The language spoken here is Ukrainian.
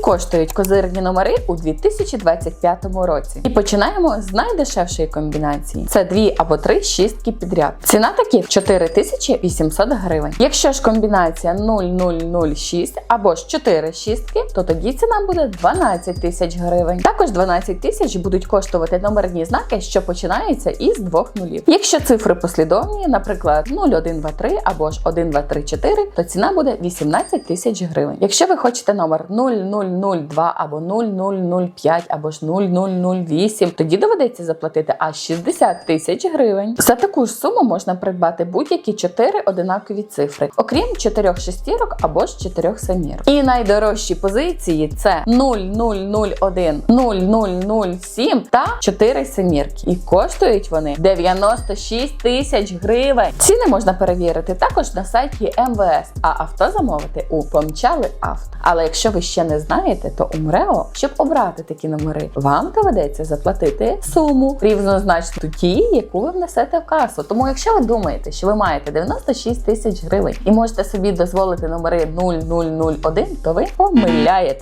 коштують козирні номери у 2025 році. І починаємо з найдешевшої комбінації: це дві або три шістки підряд. Ціна таких 4800 гривень. Якщо ж комбінація 0006 або ж 4 шістки, то тоді ціна буде 12 тисяч гривень. Також 12 тисяч будуть коштувати номерні знаки, що починаються із двох нулів. Якщо цифри послідовні, наприклад, 0123 або ж 1234, то ціна буде 18 тисяч гривень. Якщо ви хочете номер 0002 або 0005 або ж 0008, тоді доведеться заплатити аж 60 тисяч гривень. За таку ж суму можна придбати будь-які 4 одинакові цифри, окрім 4 шестірок або ж 4 семірок. І найдорожчі позиції це 0001, 0007 та 4 семірки. І коштують вони 96 тисяч гривень. Ціни можна перевірити також на сайті МВС, а авто замовити у Помчали Авто. Але якщо ви ще не знаєте, то у МРЕО, щоб обрати такі номери, вам доведеться заплатити суму рівнозначну тій, яку ви внесете в касу. Тому, якщо ви думаєте, що ви маєте 96 тисяч гривень і можете собі дозволити номери 0001, то ви помиляєте.